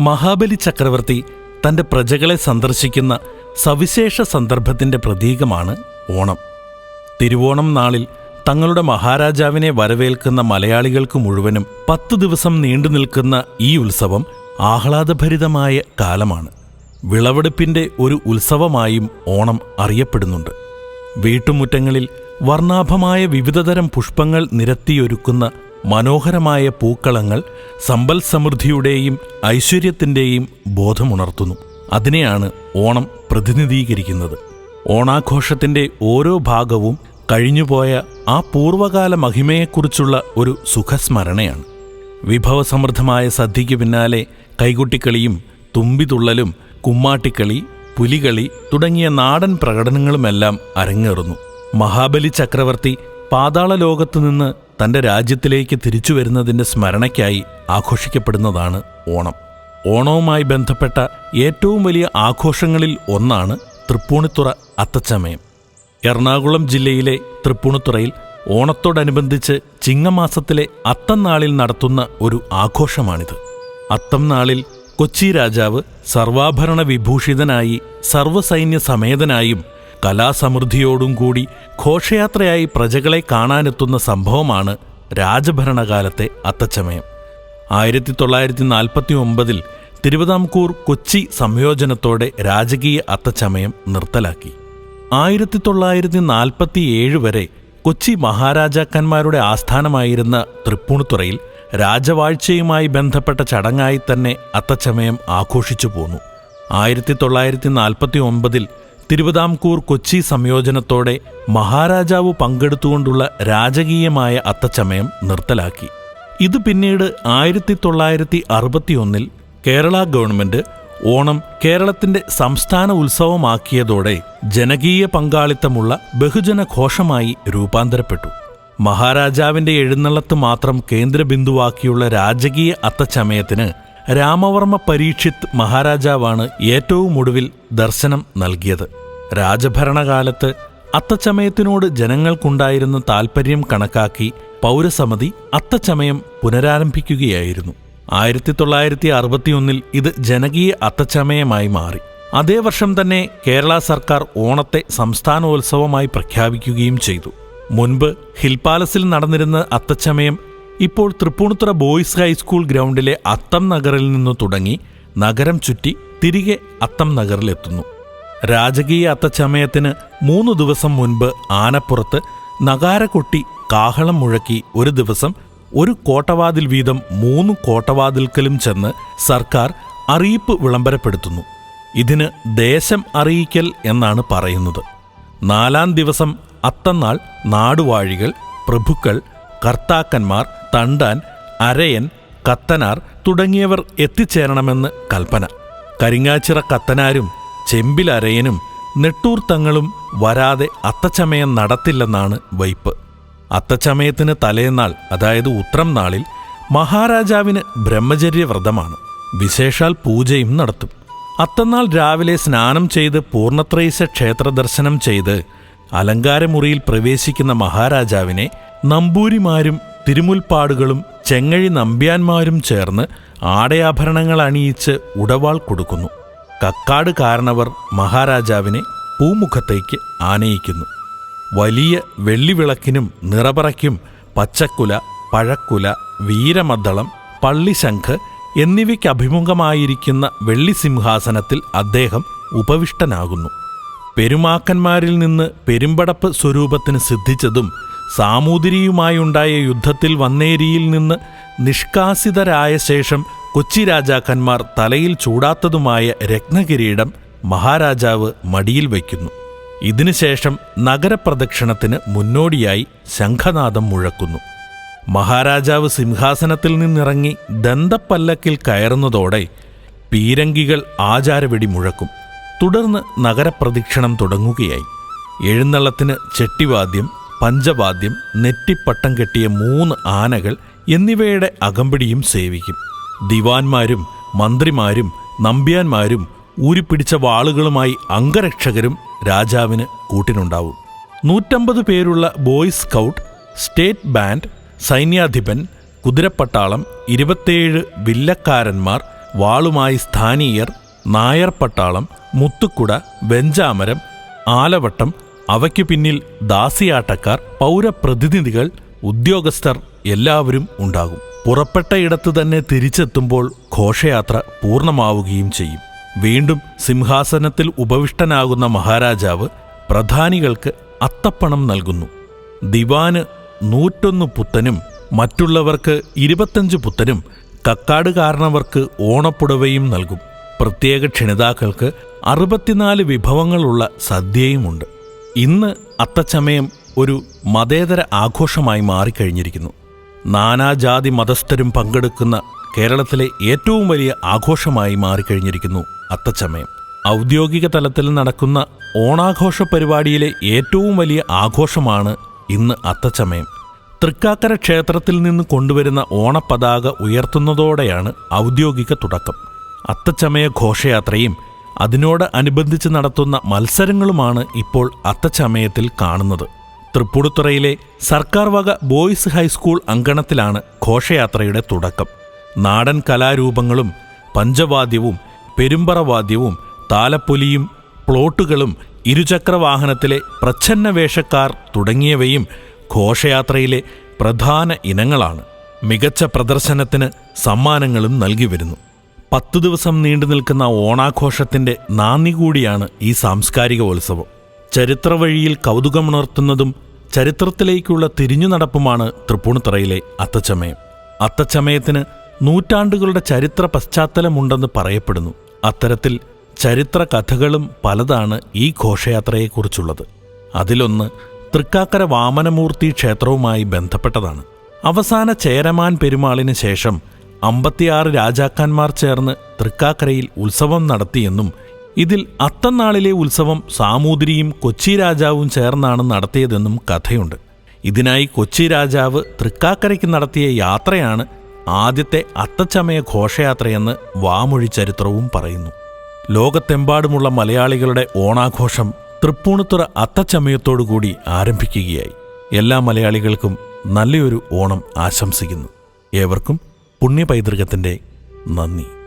മഹാബലി ചക്രവർത്തി തന്റെ പ്രജകളെ സന്ദർശിക്കുന്ന സവിശേഷ സന്ദർഭത്തിന്റെ പ്രതീകമാണ് ഓണം. തിരുവോണം നാളിൽ തങ്ങളുടെ മഹാരാജാവിനെ വരവേൽക്കുന്ന മലയാളികൾക്ക് മുഴുവനും പത്തു ദിവസം നീണ്ടു നിൽക്കുന്ന ഈ ഉത്സവം ആഹ്ലാദഭരിതമായ കാലമാണ്. വിളവെടുപ്പിന്റെ ഒരു ഉത്സവമായും ഓണം അറിയപ്പെടുന്നുണ്ട്. വീട്ടുമുറ്റങ്ങളിൽ വർണാഭമായ വിവിധതരം പുഷ്പങ്ങൾ നിരത്തിയൊരുക്കുന്ന മനോഹരമായ പൂക്കളങ്ങൾ സമ്പൽ സമൃദ്ധിയുടെയും ഐശ്വര്യത്തിന്റെയും ബോധമുണർത്തുന്നു. അതിനെയാണ് ഓണം പ്രതിനിധീകരിക്കുന്നത്. ഓണാഘോഷത്തിന്റെ ഓരോ ഭാഗവും കഴിഞ്ഞുപോയ ആ പൂർവകാല മഹിമയെക്കുറിച്ചുള്ള ഒരു സുഖസ്മരണയാണ്. വിഭവസമൃദ്ധമായ സദ്യയ്ക്ക് പിന്നാലെ കൈകുട്ടിക്കളിയും തുമ്പിതുള്ളലും കുമ്മാട്ടിക്കളി പുലികളി തുടങ്ങിയ നാടൻ പ്രകടനങ്ങളുമെല്ലാം അരങ്ങേറുന്നു. മഹാബലി ചക്രവർത്തി പാതാള ലോകത്തു തന്റെ രാജ്യത്തിലേക്ക് തിരിച്ചു വരുന്നതിന്റെ സ്മരണയ്ക്കായി ആഘോഷിക്കപ്പെടുന്നതാണ് ഓണം. ഓണവുമായി ബന്ധപ്പെട്ട ഏറ്റവും വലിയ ആഘോഷങ്ങളിൽ ഒന്നാണ് തൃപ്പൂണിത്തുറ അത്തച്ചമയം. എറണാകുളം ജില്ലയിലെ തൃപ്പൂണിത്തുറയിൽ ഓണത്തോടനുബന്ധിച്ച് ചിങ്ങമാസത്തിലെ അത്തം നാളിൽ നടത്തുന്ന ഒരു ആഘോഷമാണിത്. അത്തം നാളിൽ കൊച്ചി രാജാവ് സർവാഭരണ വിഭൂഷിതനായി സർവസൈന്യ സമേതനായും കലാസമൃദ്ധിയോടും കൂടി ഘോഷയാത്രയായി പ്രജകളെ കാണാനെത്തുന്ന സംഭവമാണ് രാജഭരണകാലത്തെ അത്തച്ചമയം. ആയിരത്തി തൊള്ളായിരത്തി നാൽപ്പത്തി ഒമ്പതിൽ തിരുവിതാംകൂർ കൊച്ചി സംയോജനത്തോടെ രാജകീയ അത്തച്ചമയം നിർത്തലാക്കി. ആയിരത്തി തൊള്ളായിരത്തി നാൽപ്പത്തിയേഴ് വരെ കൊച്ചി മഹാരാജാക്കന്മാരുടെ ആസ്ഥാനമായിരുന്ന തൃപ്പൂണിത്തുറയിൽ രാജവാഴ്ചയുമായി ബന്ധപ്പെട്ട ചടങ്ങായി തന്നെ അത്തച്ചമയം ആഘോഷിച്ചു പോന്നു ആയിരത്തി തൊള്ളായിരത്തി നാൽപ്പത്തി ഒമ്പതിൽ തിരുവിതാംകൂർ കൊച്ചി സംയോജനത്തോടെ മഹാരാജാവ് പങ്കെടുത്തുകൊണ്ടുള്ള രാജകീയമായ അത്തച്ചമയം നിർത്തലാക്കി. ഇത് പിന്നീട് ആയിരത്തി തൊള്ളായിരത്തി അറുപത്തിയൊന്നിൽ കേരള ഗവൺമെന്റ് ഓണം കേരളത്തിന്റെ സംസ്ഥാന ഉത്സവമാക്കിയതോടെ ജനകീയ പങ്കാളിത്തമുള്ള ബഹുജന ഘോഷമായി രൂപാന്തരപ്പെട്ടു. മഹാരാജാവിന്റെ എഴുന്നള്ളത്ത് മാത്രം കേന്ദ്രബിന്ദുവാക്കിയുള്ള രാജകീയ അത്തച്ചമയത്തിന് രാമവർമ്മ പരീക്ഷിത് മഹാരാജാവാണ് ഏറ്റവും ഒടുവിൽ ദർശനം നൽകിയത്. രാജഭരണകാലത്ത് അത്തച്ചമയത്തിനോട് ജനങ്ങൾക്കുണ്ടായിരുന്ന താൽപ്പര്യം കണക്കാക്കി പൗരസമിതി അത്തച്ചമയം പുനരാരംഭിക്കുകയായിരുന്നു. ആയിരത്തി തൊള്ളായിരത്തി അറുപത്തിയൊന്നിൽ ഇത് ജനകീയ അത്തച്ചമയമായി മാറി. അതേ വർഷം തന്നെ കേരള സർക്കാർ ഓണത്തെ സംസ്ഥാനോത്സവമായി പ്രഖ്യാപിക്കുകയും ചെയ്തു. മുൻപ് ഹിൽ പാലസിൽ നടന്നിരുന്ന അത്തച്ചമയം ഇപ്പോൾ തൃപ്പൂണിത്തുറ ബോയ്സ് ഹൈസ്കൂൾ ഗ്രൗണ്ടിലെ അത്തം നഗറിൽ നിന്നു തുടങ്ങി നഗരം ചുറ്റി തിരികെ അത്തം നഗറിലെത്തുന്നു. രാജകീയ അത്തച്ചമയത്തിന് മൂന്ന് ദിവസം മുൻപ് ആനപ്പുറത്ത് നഗാര കൊട്ടി കാഹളം മുഴക്കി ഒരു ദിവസം ഒരു കോട്ടവാതിൽ വീതം മൂന്ന് കോട്ടവാതിൽക്കലും ചെന്ന് സർക്കാർ അറിയിപ്പ് വിളംബരപ്പെടുത്തുന്നു. ഇതിന് ദേശം അറിയിക്കൽ എന്നാണ് പറയുന്നത്. നാലാം ദിവസം അത്തന്നാൾ നാടുവാഴികൾ പ്രഭുക്കൾ കർത്താക്കന്മാർ തണ്ടാൻ അരയൻ കത്തനാർ തുടങ്ങിയവർ എത്തിച്ചേരണമെന്ന് കൽപ്പന. കരിങ്ങാച്ചിറ കത്തനാരും ചെമ്പിലരയനും നെട്ടൂർ തങ്ങളും വരാതെ അത്തച്ചമയം നടത്തില്ലെന്നാണ് വൈപ്പ്. അത്തച്ചമയത്തിന് തലേന്നാൾ അതായത് ഉത്രം നാളിൽ മഹാരാജാവിന് ബ്രഹ്മചര്യ വ്രതമാണ് വിശേഷാൽ പൂജയും നടത്തും. അത്തന്നാൾ രാവിലെ സ്നാനം ചെയ്ത് പൂർണത്രയീശ ക്ഷേത്രദർശനം ചെയ്ത് അലങ്കാരമുറിയിൽ പ്രവേശിക്കുന്ന മഹാരാജാവിനെ നമ്പൂരിമാരും തിരുമുൽപ്പാടുകളും ചെങ്ങഴി നമ്പ്യാന്മാരും ചേർന്ന് ആടയാഭരണങ്ങൾ അണിയിച്ച് ഉടവാൾ കൊടുക്കുന്നു. കക്കാട് കാരണവർ മഹാരാജാവിനെ പൂമുഖത്തേക്ക് ആനയിക്കുന്നു. വലിയ വെള്ളിവിളക്കിനും നിറപറയ്ക്കും പച്ചക്കുല പഴക്കുല വീരമദ്ദളം പള്ളിശംഖ് എന്നിവയ്ക്കഭിമുഖമായിരിക്കുന്ന വെള്ളിസിംഹാസനത്തിൽ അദ്ദേഹം ഉപവിഷ്ടനാകുന്നു. പെരുമാക്കന്മാരിൽ നിന്ന് പെരുമ്പടപ്പ് സ്വരൂപത്തിന് സിദ്ധിച്ചതും സാമൂതിരിയുമായുണ്ടായ യുദ്ധത്തിൽ വന്നേരിയിൽ നിന്ന് നിഷ്കാസിതരായ ശേഷം കൊച്ചി രാജാക്കന്മാർ തലയിൽ ചൂടാത്തതുമായ രത്നകിരീടം മഹാരാജാവ് മടിയിൽ വയ്ക്കുന്നു. ഇതിനുശേഷം നഗരപ്രദക്ഷിണത്തിന് മുന്നോടിയായി ശംഖനാദം മുഴക്കുന്നു. മഹാരാജാവ് സിംഹാസനത്തിൽ നിന്നിറങ്ങി ദന്തപ്പല്ലക്കിൽ കയറുന്നതോടെ പീരങ്കികൾ ആചാരവെടി മുഴക്കും. തുടർന്ന് നഗരപ്രദക്ഷിണം തുടങ്ങുകയായി. എഴുന്നള്ളത്തിന് ചെട്ടിവാദ്യം പഞ്ചവാദ്യം നെറ്റിപ്പട്ടം കെട്ടിയ മൂന്ന് ആനകൾ എന്നിവയുടെ അകമ്പടിയും സേവിക്കും. ദിവാൻമാരും മന്ത്രിമാരും നമ്പ്യാന്മാരും ഊരിപ്പിടിച്ച വാളുകളുമായി അംഗരക്ഷകരും രാജാവിന് കൂട്ടിനുണ്ടാവും. നൂറ്റമ്പത് പേരുള്ള ബോയ്സ് സ്കൗട്ട് സ്റ്റേറ്റ് ബാൻഡ് സൈന്യാധിപൻ കുതിരപ്പട്ടാളം ഇരുപത്തേഴ് വില്ലക്കാരന്മാർ വാളുമായി സ്ഥാനീയർ നായർ പട്ടാളം മുത്തുക്കുട വെഞ്ചാമരം ആലവട്ടം അവയ്ക്കു പിന്നിൽ ദാസിയാട്ടക്കാർ പൗരപ്രതിനിധികൾ ഉദ്യോഗസ്ഥർ എല്ലാവരും ഉണ്ടാകും. പുറപ്പെട്ട ഇടത്തു തന്നെ തിരിച്ചെത്തുമ്പോൾ ഘോഷയാത്ര പൂർണമാവുകയും ചെയ്യും. വീണ്ടും സിംഹാസനത്തിൽ ഉപവിഷ്ടനാകുന്ന മഹാരാജാവ് പ്രധാനികൾക്ക് അത്തപ്പണം നൽകുന്നു. ദിവാന് നൂറ്റൊന്ന് പുത്തനും മറ്റുള്ളവർക്ക് ഇരുപത്തഞ്ച് പുത്തനും കക്കാട് കാരണവർക്ക് ഓണപ്പുടവയും നൽകും. പ്രത്യേക ക്ഷണിതാക്കൾക്ക് അറുപത്തിനാല് വിഭവങ്ങളുള്ള സദ്യയുമുണ്ട്. ഇന്ന് അത്തച്ചമയം ഒരു മതേതര ആഘോഷമായി മാറിക്കഴിഞ്ഞിരിക്കുന്നു. നാനാജാതി മതസ്ഥരും പങ്കെടുക്കുന്ന കേരളത്തിലെ ഏറ്റവും വലിയ ആഘോഷമായി മാറിക്കഴിഞ്ഞിരിക്കുന്നു അത്തച്ചമയം. ഔദ്യോഗിക തലത്തിൽ നടക്കുന്ന ഓണാഘോഷ പരിപാടിയിലെ ഏറ്റവും വലിയ ആഘോഷമാണ് ഇന്ന് അത്തച്ചമയം. തൃക്കാക്കര ക്ഷേത്രത്തിൽ നിന്ന് കൊണ്ടുവരുന്ന ഓണപ്പതാക ഉയർത്തുന്നതോടെയാണ് ഔദ്യോഗിക തുടക്കം. അത്തച്ചമയ ഘോഷയാത്രയും അതിനോട് അനുബന്ധിച്ച് നടത്തുന്ന മത്സരങ്ങളുമാണ് ഇപ്പോൾ അത്തച്ചമയത്തിൽ കാണുന്നത്. തൃപ്പൂണിത്തുറയിലെ സർക്കാർ വക ബോയ്സ് ഹൈസ്കൂൾ അങ്കണത്തിലാണ് ഘോഷയാത്രയുടെ തുടക്കം. നാടൻ കലാരൂപങ്ങളും പഞ്ചവാദ്യവും പെരുമ്പറവാദ്യവും താലപ്പൊലിയും പ്ലോട്ടുകളും ഇരുചക്രവാഹനത്തിലെ പ്രച്ഛന്ന വേഷക്കാർ തുടങ്ങിയവയും ഘോഷയാത്രയിലെ പ്രധാന ഇനങ്ങളാണ്. മികച്ച പ്രദർശനത്തിന് സമ്മാനങ്ങളും നൽകി വരുന്നു. പത്തു ദിവസം നീണ്ടു നിൽക്കുന്ന ഓണാഘോഷത്തിന്റെ നാന്ദി കൂടിയാണ് ഈ സാംസ്കാരിക ഉത്സവം. ചരിത്രവഴിയിൽ കൗതുകമുണർത്തുന്നതും ചരിത്രത്തിലേക്കുള്ള തിരിഞ്ഞു നടപ്പുമാണ് തൃപ്പൂണിത്തറയിലെ അത്തച്ചമയം. അത്തച്ചമയത്തിന് നൂറ്റാണ്ടുകളുടെ ചരിത്ര പശ്ചാത്തലമുണ്ടെന്ന് പറയപ്പെടുന്നു. അത്തരത്തിൽ ചരിത്ര കഥകളും പലതാണ് ഈ ഘോഷയാത്രയെക്കുറിച്ചുള്ളത്. അതിലൊന്ന് തൃക്കാക്കര വാമനമൂർത്തി ക്ഷേത്രവുമായി ബന്ധപ്പെട്ടതാണ്. അവസാന ചേരമാൻ പെരുമാളിന് ശേഷം അമ്പത്തിയാറ് രാജാക്കന്മാർ ചേർന്ന് തൃക്കാക്കരയിൽ ഉത്സവം നടത്തിയെന്നും ഇതിൽ അത്തന്നാളിലെ ഉത്സവം സാമൂതിരിയും കൊച്ചി രാജാവും ചേർന്നാണ് നടത്തിയതെന്നും കഥയുണ്ട്. ഇതിനായി കൊച്ചി രാജാവ് തൃക്കാക്കരയ്ക്ക് നടത്തിയ യാത്രയാണ് ആദ്യത്തെ അത്തച്ചമയ ഘോഷയാത്രയെന്ന് വാമൊഴി ചരിത്രവും പറയുന്നു. ലോകത്തെമ്പാടുമുള്ള മലയാളികളുടെ ഓണാഘോഷം തൃപ്പൂണിത്തുറ അത്തച്ചമയത്തോടുകൂടി ആരംഭിക്കുകയായി. എല്ലാ മലയാളികൾക്കും നല്ലൊരു ഓണം ആശംസിക്കുന്നു. ഏവർക്കും പുണ്യപൈതൃകത്തിന്റെ നന്ദി.